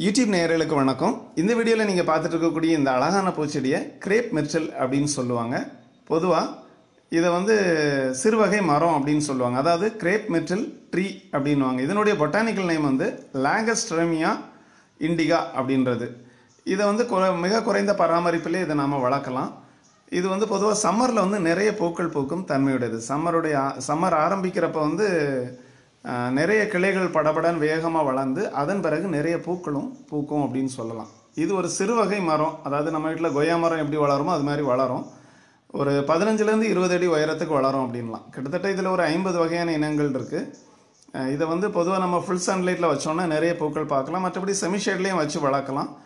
YouTube நேயர்களுக்கு வணக்கம். இந்த வீடியோவில் நீங்கள் பார்த்துட்டு இருக்கக்கூடிய இந்த அழகான பூச்செடியை கிரேப் மெர்ச்சல் அப்படின்னு சொல்லுவாங்க. பொதுவாக இதை வந்து சிறுவகை மரம் அப்படின்னு சொல்லுவாங்க. அதாவது கிரேப் மெர்ச்சல் ட்ரீ அப்படின்வாங்க இதனுடைய பொட்டானிக்கல் நேம் வந்து லாங்கஸ்ட்ரமியா இண்டிகா அப்படின்றது. இதை வந்து குற- மிக குறைந்த பராமரிப்பிலே இதை நாம் வளர்க்கலாம். இது வந்து பொதுவாக சம்மரில் வந்து நிறைய பூக்கள் பூக்கும் தன்மையுடையது. சம்மருடைய சம்மர் ஆரம்பிக்கிறப்ப வந்து நிறைய கிளைகள் படபடன் வேகமாக வளர்ந்து அதன் பிறகு நிறைய பூக்களும் பூக்கும் அப்படின்னு சொல்லலாம். இது ஒரு சிறுவகை மரம். அதாவது நம்ம வீட்டில் கொய்யா மரம் எப்படி வளருமோ அது மாதிரி வளரும். ஒரு பதினஞ்சுலேருந்து இருபது அடி உயரத்துக்கு வளரும் அப்படின்லாம். கிட்டத்தட்ட இதில் ஒரு ஐம்பது வகையான இனங்கள் இருக்குது இதை வந்து பொதுவாக நம்ம ஃபுல் சன்லைட்டில் வச்சோன்னா நிறைய பூக்கள் பார்க்கலாம். மற்றபடி செமி ஷேட்லேயும் வச்சு வளர்க்கலாம்.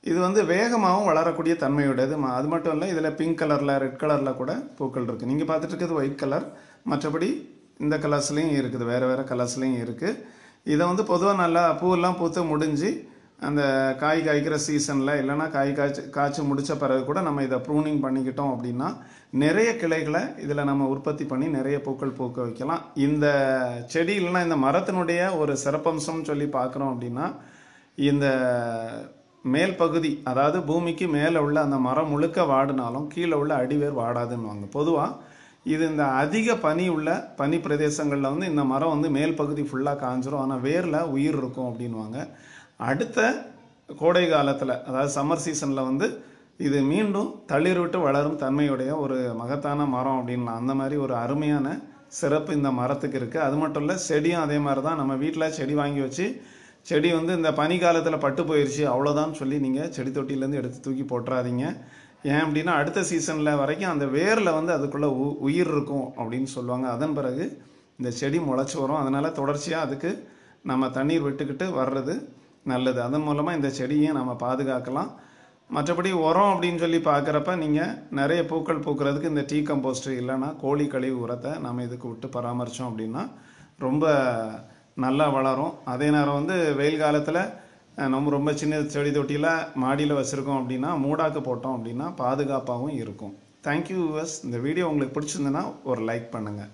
இது வந்து வேகமாகவும் வளரக்கூடிய தன்மையுடையது. ம- அது மட்டும் இல்லை இதில் பிங்க் கலரில் ரெட் கலரில் கூட பூக்கள் இருக்குது நீங்கள் பார்த்துட்டு இருக்கிறது ஒயிட் கலர் மற்றபடி இந்த கலர்ஸ்லேயும் இருக்குது வேறு வேறு கலர்ஸ்லேயும் இருக்குது இதை வந்து பொதுவாக நல்லா பூவெல்லாம் பூத்து முடிஞ்சு அந்த காய் காய்க்கிற சீசனில் இல்லைன்னா காய் காய்ச்சி காய்ச்சி முடித்த பிறகு கூட நம்ம இதை ப்ரூனிங் பண்ணிக்கிட்டோம் அப்படின்னா நிறைய கிளைகளை இதில் நம்ம உற்பத்தி பண்ணி நிறைய பூக்கள் பூக்க வைக்கலாம். இந்த செடி இல்லைன்னா இந்த மரத்தினுடைய ஒரு சிறப்பம்சம்னு சொல்லி பார்க்குறோம் அப்படின்னா இந்த மேல் பகுதி அதாவது பூமிக்கு மேலே உள்ள அந்த மரம் முழுக்க வாடினாலும் கீழே உள்ள அடிவேர் வாடாதுன்னுவாங்க. பொதுவாக இது இந்த அதிக பனி உள்ள பனி பிரதேசங்களில் வந்து இந்த மரம் வந்து மேல் பகுதி ஃபுல்லாக காஞ்சிரும். ஆனால் வேரில் உயிர் இருக்கும் அப்படின்வாங்க அடுத்த கோடை காலத்தில் அதாவது சம்மர் சீசனில் வந்து இது மீண்டும் தளிர் விட்டு வளரும் தன்மையுடைய ஒரு மகத்தான மரம் அப்படின்லாம் அந்த மாதிரி ஒரு அருமையான சிறப்பு இந்த மரத்துக்கு இருக்குது அது மட்டும் இல்லை செடியும் அதே மாதிரி தான் நம்ம வீட்டில் செடி வாங்கி வச்சு செடி வந்து இந்த பனி காலத்தில் பட்டு போயிடுச்சு அவ்வளோதான் சொல்லி நீங்கள் செடி தொட்டிலேருந்து எடுத்து தூக்கி போட்டுறாதீங்க. ஏன் அப்படின்னா அடுத்த சீசனில் வரைக்கும் அந்த வேரில் வந்து அதுக்குள்ளே உ உயிர் இருக்கும் அப்படின்னு சொல்லுவாங்க. அதன் பிறகு இந்த செடி முளைச்சி வரும். அதனால் தொடர்ச்சியாக அதுக்கு நம்ம தண்ணீர் விட்டுக்கிட்டு வர்றது நல்லது. அதன் மூலமாக இந்த செடியை நம்ம பாதுகாக்கலாம். மற்றபடி உரம் அப்படின்னு சொல்லி பார்க்குறப்ப நீங்கள் நிறைய பூக்கள் பூக்கிறதுக்கு இந்த டீ கம்போஸ்ட் இல்லைன்னா கோழி கழிவு உரத்தை நம்ம இதுக்கு விட்டு பராமரித்தோம் அப்படின்னா ரொம்ப நல்லா வளரும். அதே நேரம் வந்து வெயில் காலத்தில் நம்ம ரொம்ப சின்ன செடி தொட்டியில் மாடியில் வச்சுருக்கோம் அப்படின்னா மூடாக்கு போட்டோம் அப்படின்னா பாதுகாப்பாகவும் இருக்கும். தேங்க்யூ வியூவர்ஸ் இந்த வீடியோ உங்களுக்கு பிடிச்சிருந்ததுன்னா ஒரு லைக் பண்ணுங்கள்